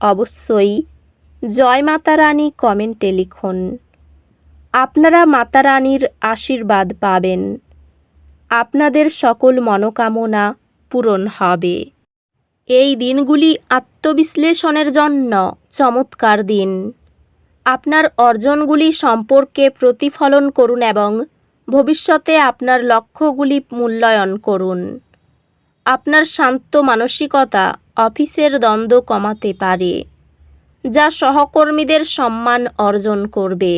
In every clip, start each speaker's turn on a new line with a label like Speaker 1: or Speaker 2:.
Speaker 1: অবশ্যই। জয় মাতা রানী, কমেন্টে লিখুন। আপনারা মাতা রানীর আশীর্বাদ পাবেন। আপনাদের সকল মনোকামনা পূরণ হবে। এই দিনগুলি আত্মবিশ্লেষণের জন্য চমৎকার দিন। আপনার অর্জনগুলি সম্পর্কে প্রতিফলন করুন এবং ভবিষ্যতে আপনার লক্ষ্যগুলি মূল্যায়ন করুন। আপনার শান্ত মানসিকতা অফিসের দ্বন্দ্ব কমাতে পারে, যা সহকর্মীদের সম্মান অর্জন করবে।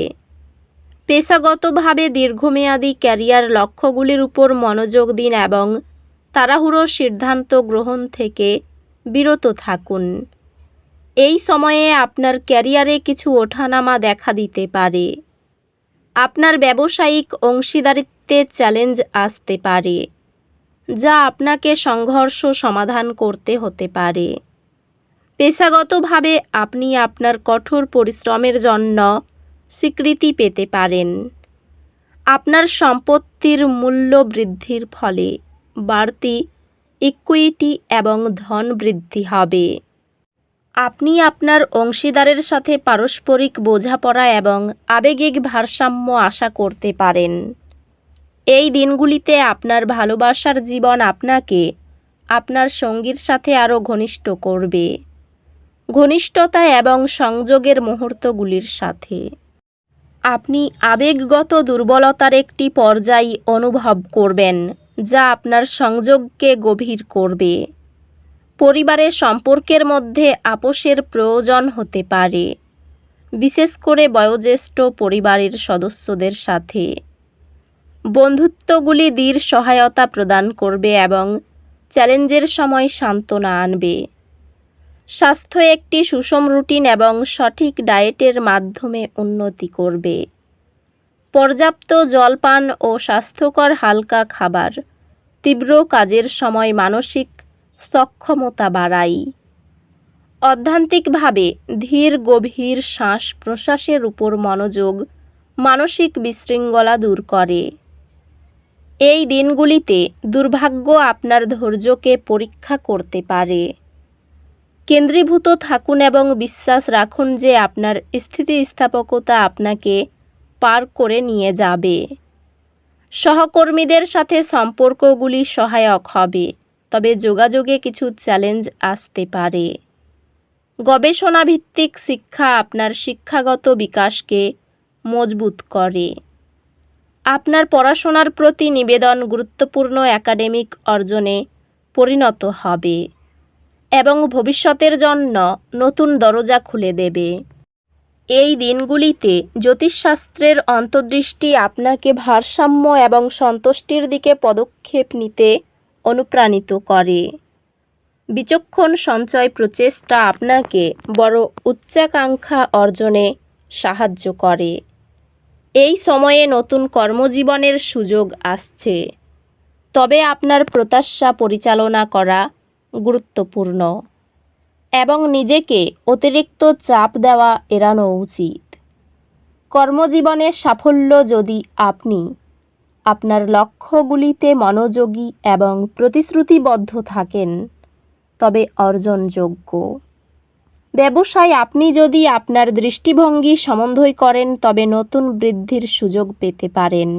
Speaker 1: পেশাগতভাবে দীর্ঘমেয়াদী ক্যারিয়ার লক্ষ্যগুলির উপর মনোযোগ দিন এবং তাড়াহুড়ো সিদ্ধান্ত গ্রহণ থেকে বিরত থাকুন। এই সময়ে আপনার ক্যারিয়ারে কিছু ওঠানামা দেখা দিতে পারে। আপনার ব্যবসায়িক অংশীদারিত্বে চ্যালেঞ্জ আসতে পারে। যা আপনাকে সংঘর্ষ সমাধান করতে হতে পারে। পেশাগতভাবে আপনি আপনার কঠোর পরিশ্রমের জন্য স্বীকৃতি পেতে পারেন। আপনার সম্পত্তির মূল্য বৃদ্ধির ফলে বাড়তি ইকুইটি এবং ধন বৃদ্ধি হবে। আপনি আপনার অংশীদারের সাথে পারস্পরিক বোঝাপড়া এবং আবেগিক ভারসাম্য আশা করতে পারেন। এই দিনগুলিতে আপনার ভালোবাসার জীবন আপনাকে, আপনার সঙ্গীর সাথে আরও ঘনিষ্ঠ করবে। ঘনিষ্ঠতা এবং সংযোগের মুহূর্তগুলির সাথে। আপনি আবেগগত দুর্বলতার একটি পর্যায় অনুভব করবেন, যা আপনার সংযোগকে গভীর করবে। পরিবারের সম্পর্কের মধ্যে আপোষের প্রয়োজন হতে পারে, বিশেষ করে বয়োজ্যেষ্ঠ পরিবারের সদস্যদের সাথে। বন্ধুত্বগুলি দীর সহায়তা প্রদান করবে এবং চ্যালেঞ্জের সময় সান্ত্বনা আনবে। স্বাস্থ্য একটি সুষম রুটিন এবং সঠিক ডায়েটের মাধ্যমে উন্নতি করবে। পর্যাপ্ত জলপান ও স্বাস্থ্যকর হালকা খাবার, তীব্র কাজের সময় মানসিক সক্ষমতা বাড়ায় অধ্যান্তিকভাবে, ধীর গভীর শ্বাস প্রশ্বাসের উপর মনোযোগ মানসিক বিশৃঙ্খলা দূর করে। এই দিনগুলিতে দুর্ভাগ্য আপনার ধৈর্যকে পরীক্ষা করতে পারে। কেন্দ্রীভূত থাকুন এবং বিশ্বাস রাখুন যে আপনার স্থিতিস্থাপকতা আপনাকে পার করে নিয়ে যাবে। সহকর্মীদের সাথে সম্পর্কগুলি সহায়ক হবে, তবে যোগাযোগে কিছু চ্যালেঞ্জ আসতে পারে। গবেষণাভিত্তিক শিক্ষা আপনার শিক্ষাগত বিকাশকে মজবুত করে। আপনার পড়াশোনার প্রতি নিবেদন গুরুত্বপূর্ণ একাডেমিক অর্জনে পরিণত হবে এবং ভবিষ্যতের জন্য নতুন দরজা খুলে দেবে। এই দিনগুলিতে জ্যোতিষশাস্ত্রের অন্তর্দৃষ্টি আপনাকে ভারসাম্য এবং সন্তুষ্টির দিকে পদক্ষেপ নিতে অনুপ্রাণিত করে। বিচক্ষণ সঞ্চয় প্রচেষ্টা আপনাকে বড় উচ্চাকাঙ্ক্ষা অর্জনে সাহায্য করে। এই সময়ে নতুন কর্মজীবনের সুযোগ আসছে। তবে আপনার প্রত্যাশা পরিচালনা করা গুরুত্বপূর্ণ এবং নিজেকে অতিরিক্ত চাপ দেওয়া এড়ানো উচিত। কর্মজীবনের সাফল্য যদি আপনি আপনার লক্ষ্যগুলিতে মনোযোগী এবং প্রতিশ্রুতিবদ্ধ থাকেন, তবে অর্জনযোগ্য। ব্যবসায় আপনি যদি আপনার দৃষ্টিভঙ্গি সমন্বয় করেন, তবে নতুন বৃদ্ধির সুযোগ পেতে পারেন।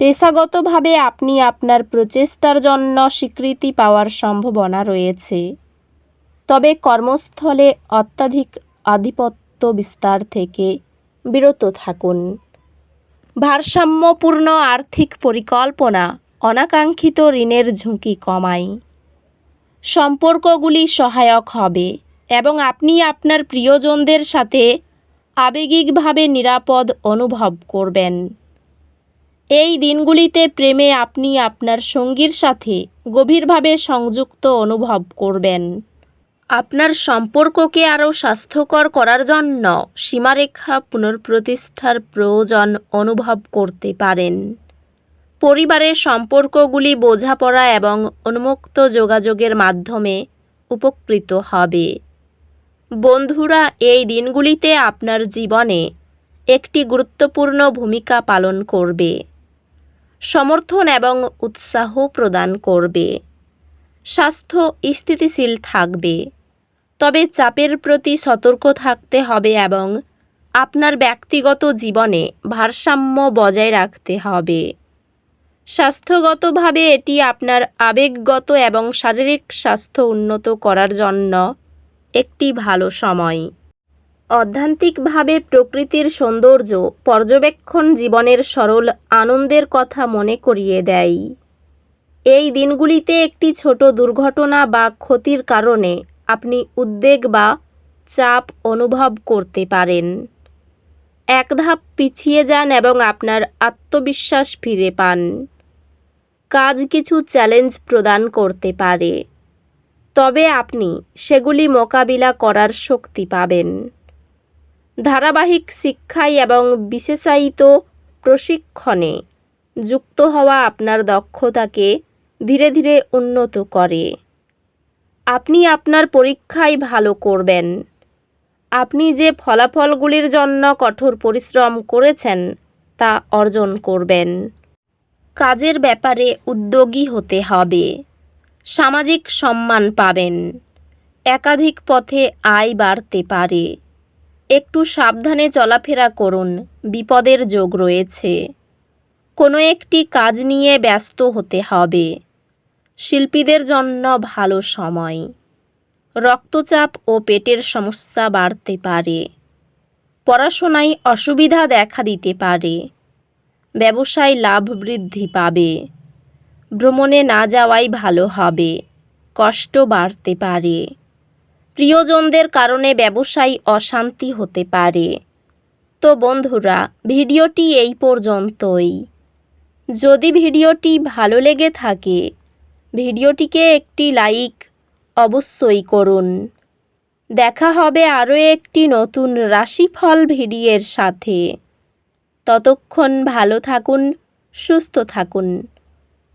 Speaker 1: পেশাগতভাবে আপনি আপনার প্রচেষ্টার জন্য স্বীকৃতি পাওয়ার সম্ভাবনা রয়েছে। তবে কর্মস্থলে অত্যাধিক আধিপত্য বিস্তার থেকে বিরত থাকুন। ভারসাম্যপূর্ণ আর্থিক পরিকল্পনা অনাকাঙ্ক্ষিত ঋণের ঝুঁকি কমায়। সম্পর্কগুলি সহায়ক হবে। এবং আপনি আপনার প্রিয়জনদের সাথে আবেগিকভাবে নিরাপদ অনুভব করবেন। এই দিনগুলিতে প্রেমে আপনি আপনার সঙ্গীর সাথে গভীরভাবে সংযুক্ত অনুভব করবেন। আপনার সম্পর্ককে আরও স্বাস্থ্যকর করার জন্য সীমারেখা পুনঃপ্রতিষ্ঠার প্রয়োজন অনুভব করতে পারেন। পরিবারের সম্পর্কগুলি বোঝাপড়া এবং উন্মুক্ত যোগাযোগের মাধ্যমে উপকৃত হবে। বন্ধুরা, এই দিনগুলিতে আপনার জীবনে একটি গুরুত্বপূর্ণ ভূমিকা পালন করবে। সমর্থন এবং উৎসাহ প্রদান করবে। স্বাস্থ্য স্থিতিশীল থাকবে। তবে চাপের প্রতি সতর্ক থাকতে হবে এবং আপনার ব্যক্তিগত জীবনে ভারসাম্য বজায় রাখতে হবে। স্বাস্থ্যগতভাবে এটি আপনার আবেগগত এবং শারীরিক স্বাস্থ্য উন্নত করার জন্য একটি ভালো সময়। অধ্যান্তিকভাবে প্রকৃতির সৌন্দর্য পর্যবেক্ষণ জীবনের সরল আনন্দের কথা মনে করিয়ে দেয়। এই দিনগুলিতে একটি ছোট দুর্ঘটনা বা ক্ষতির কারণে আপনি উদ্বেগ বা চাপ অনুভব করতে পারেন। এক ধাপ পিছিয়ে যান এবং আপনার আত্মবিশ্বাস ফিরে পান। কাজ কিছু চ্যালেঞ্জ প্রদান করতে পারে। তবে আপনি সেগুলি মোকাবিলা করার শক্তি পাবেন। ধারাবাহিক শিক্ষায় এবং বিশেষায়িত প্রশিক্ষণে যুক্ত হওয়া আপনার দক্ষতাকে ধীরে ধীরে উন্নত করে। আপনি আপনার পরীক্ষায় ভালো করবেন। আপনি যে ফলাফলগুলির জন্য কঠোর পরিশ্রম করেছেন তা অর্জন করবেন। কাজের ব্যাপারে উদ্যোগী হতে হবে। সামাজিক সম্মান পাবেন। একাধিক পথে আয় বাড়তে পারে। একটু সাবধানে চলাফেরা করুন, বিপদের যোগ রয়েছে। কোনো একটি কাজ নিয়ে ব্যস্ত হতে হবে। শিল্পীদের জন্য ভালো সময়। রক্তচাপ ও পেটের সমস্যা বাড়তে পারে। পড়াশোনায় অসুবিধা দেখা দিতে পারে। ব্যবসায় লাভ বৃদ্ধি পাবে। ভ্রমণে না যাওয়াই ভালো হবে। কষ্ট বাড়তে পারে। প্রিয়জনদের কারণে ব্যবসায় অশান্তি হতে পারে। তো বন্ধুরা, ভিডিওটি এই পর্যন্তই। যদি ভিডিওটি ভালো লেগে থাকে, ভিডিওটিকে একটি লাইক অবশ্যই করুন। দেখা হবে আরও একটি নতুন রাশিফল ভিডিওর সাথে। ততক্ষণ ভালো থাকুন, সুস্থ থাকুন।